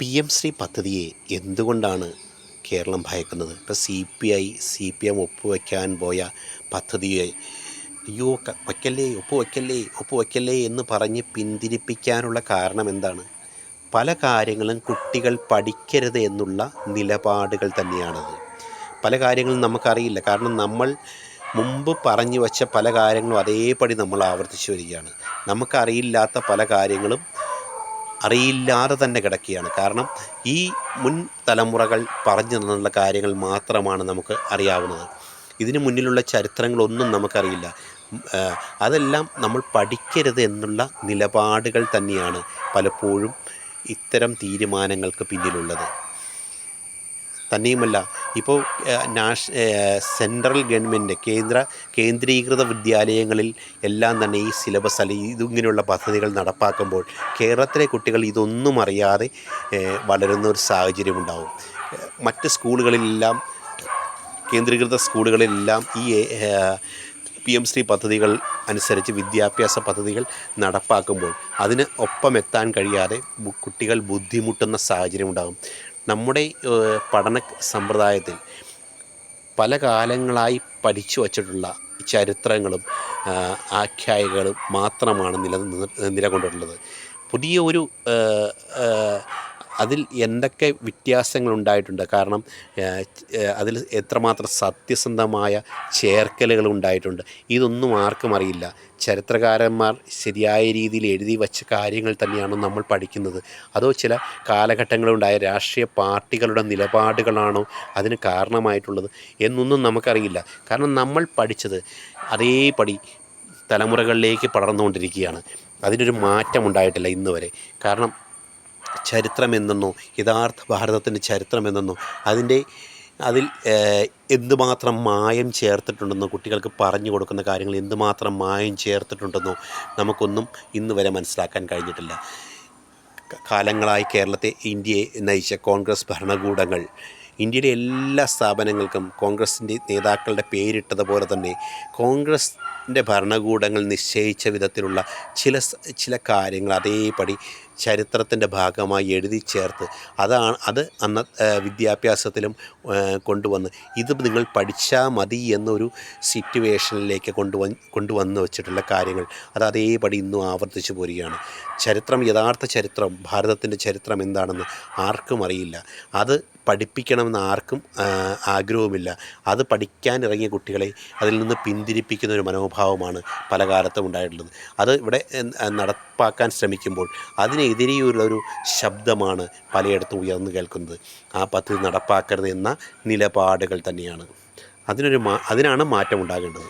P M Shri പദ്ധതിയെ എന്തുകൊണ്ടാണ് കേരളം ഭയക്കുന്നത്? ഇപ്പോൾ C P I C P M ഒപ്പുവയ്ക്കാൻ പോയ പദ്ധതിയെ അയ്യോ വയ്ക്കല്ലേ ഒപ്പ് വയ്ക്കല്ലേ ഒപ്പ് വയ്ക്കല്ലേ എന്ന് പറഞ്ഞ് പിന്തിരിപ്പിക്കാനുള്ള കാരണം എന്താണ്? പല കാര്യങ്ങളും കുട്ടികൾ പഠിക്കരുത് എന്നുള്ള നിലപാടുകൾ തന്നെയാണത്. പല കാര്യങ്ങളും നമുക്കറിയില്ല. കാരണം നമ്മൾ മുമ്പ് പറഞ്ഞു വച്ച പല കാര്യങ്ങളും അതേപടി നമ്മൾ ആവർത്തിച്ചു വരികയാണ്. നമുക്കറിയില്ലാത്ത പല കാര്യങ്ങളും അറിയില്ലാതെ തന്നെ കിടക്കുകയാണ്. കാരണം ഈ മുൻ തലമുറകൾ പറഞ്ഞു തന്നുള്ള കാര്യങ്ങൾ മാത്രമാണ് നമുക്ക് അറിയാവുന്നത്. ഇതിന് മുന്നിലുള്ള ചരിത്രങ്ങളൊന്നും നമുക്കറിയില്ല. അതെല്ലാം നമ്മൾ പഠിക്കരുത് എന്നുള്ള നിലപാടുകൾ തന്നെയാണ് പലപ്പോഴും ഇത്തരം തീരുമാനങ്ങൾക്ക് പിന്നിലുള്ളത്. തന്നെയുമല്ല. ഇപ്പോൾ നാഷ സെൻട്രൽ ഗവൺമെന്റ് കേന്ദ്ര കേന്ദ്രീകൃത വിദ്യാലയങ്ങളിൽ എല്ലാം തന്നെ ഈ സിലബസ് അല്ലെങ്കിൽ ഇതിങ്ങനെയുള്ള പദ്ധതികൾ നടപ്പാക്കുമ്പോൾ കേരളത്തിലെ കുട്ടികൾ ഇതൊന്നും അറിയാതെ വളരുന്ന ഒരു സാഹചര്യം ഉണ്ടാവും. ഏഹ്, മറ്റ് സ്കൂളുകളിലെല്ലാം കേന്ദ്രീകൃത സ്കൂളുകളിലെല്ലാം ഈ പി എം ശ്രീ പദ്ധതികൾ അനുസരിച്ച് വിദ്യാഭ്യാസ പദ്ധതികൾ നടപ്പാക്കുമ്പോൾ അതിന് ഒപ്പം എത്താൻ കഴിയാതെ കുട്ടികൾ ബുദ്ധിമുട്ടുന്ന സാഹചര്യം ഉണ്ടാകും. നമ്മുടെ പഠന സമ്പ്രദായത്തിൽ പല കാലങ്ങളായി പഠിച്ചു വച്ചിട്ടുള്ള ചരിത്രങ്ങളും ആഖ്യായികളും മാത്രമാണ് നില നിലകൊണ്ടിട്ടുള്ളത്. പുതിയ ഒരു അതിൽ എന്തൊക്കെ വ്യത്യാസങ്ങൾ ഉണ്ടായിട്ടുണ്ട് കാരണം അതിൽ എത്രമാത്രം സത്യസന്ധമായ ചേർക്കലുകൾ ഉണ്ടായിട്ടുണ്ട്? ഇതൊന്നും ആർക്കും അറിയില്ല. ചരിത്രകാരന്മാർ ശരിയായ രീതിയിൽ എഴുതി വച്ച കാര്യങ്ങൾ തന്നെയാണ് നമ്മൾ പഠിക്കുന്നത്. അതോ ചില കാലഘട്ടങ്ങളുണ്ടായ രാഷ്ട്രീയ പാർട്ടികളുടെ നിലപാടുകളാണോ അതിന് കാരണമായിട്ടുള്ളത് എന്നൊന്നും നമുക്കറിയില്ല. കാരണം നമ്മൾ പഠിച്ചത് അതേപടി തലമുറകളിലേക്ക് പടർന്നുകൊണ്ടിരിക്കുകയാണ്. അതിനൊരു മാറ്റം ഉണ്ടായിട്ടില്ല ഇന്ന് വരെ കാരണം ചരിത്രം എന്തെന്നോ യഥാർത്ഥ ഭാരതത്തിന്റെ ചരിത്രം എന്തെന്നോ അതിന്റെ അതിൽ എന്തുമാത്രം മായം ചേർത്തിട്ടുണ്ടെന്നോ കുട്ടികൾക്ക് പറഞ്ഞു കൊടുക്കുന്ന കാര്യങ്ങൾ എന്തുമാത്രം മായം ചേർത്തിട്ടുണ്ടെന്നോ നമുക്കൊന്നും ഇന്ന് വരെ മനസ്സിലാക്കാൻ കഴിഞ്ഞിട്ടില്ല. കാലങ്ങളായി കേരളത്തെ ഇന്ത്യയെ നയിച്ച കോൺഗ്രസ് ഭരണകൂടങ്ങൾ ഇന്ത്യയിലെ എല്ലാ സ്ഥാപനങ്ങൾക്കും കോൺഗ്രസിന്റെ നേതാക്കളുടെ പേരിട്ടതുപോലെ തന്നെ കോൺഗ്രസിന്റെ ഭരണകൂടങ്ങൾ നിശ്ചയിച്ച വിധത്തിലുള്ള ചില ചില കാര്യങ്ങൾ അതേപടി ചരിത്രത്തിന്റെ ഭാഗമായി എഴുതി ചേർത്ത് അതാണ് അത് അന്ന വിദ്യാഭ്യാസത്തിലും കൊണ്ടുവന്ന് ഇത് നിങ്ങൾ പഠിച്ചാൽ മതി എന്നൊരു സിറ്റുവേഷനിലേക്ക് കൊണ്ടുവന്ന് കൊണ്ടുവന്ന് വെച്ചിട്ടുള്ള കാര്യങ്ങൾ അത് അതേപടി ഇന്നും ആവർത്തിച്ചു പോരുകയാണ്. ചരിത്രം യഥാർത്ഥ ചരിത്രം ഭാരതത്തിന്റെ ചരിത്രം എന്താണെന്ന് ആർക്കും അറിയില്ല. അത് പഠിപ്പിക്കണമെന്ന് ആർക്കും ആഗ്രഹവുമില്ല. അത് പഠിക്കാൻ ഇറങ്ങിയ കുട്ടികളെ അതിൽ നിന്ന് പിന്തിരിപ്പിക്കുന്ന ഒരു മനോഭാവമാണ് പല കാലത്തും ഉണ്ടായിട്ടുള്ളത്. അത് ഇവിടെ നടപ്പാക്കാൻ ശ്രമിക്കുമ്പോൾ അതിനെതിരെയുള്ള ഒരു ശബ്ദമാണ് പലയിടത്തും ഉയർന്നു കേൾക്കുന്നത്. ആ പദ്ധതി നടപ്പാക്കരുത് എന്ന നിലപാടുകൾ തന്നെയാണ്. അതിനൊരു മാ അതിനാണ് മാറ്റം ഉണ്ടാകേണ്ടത്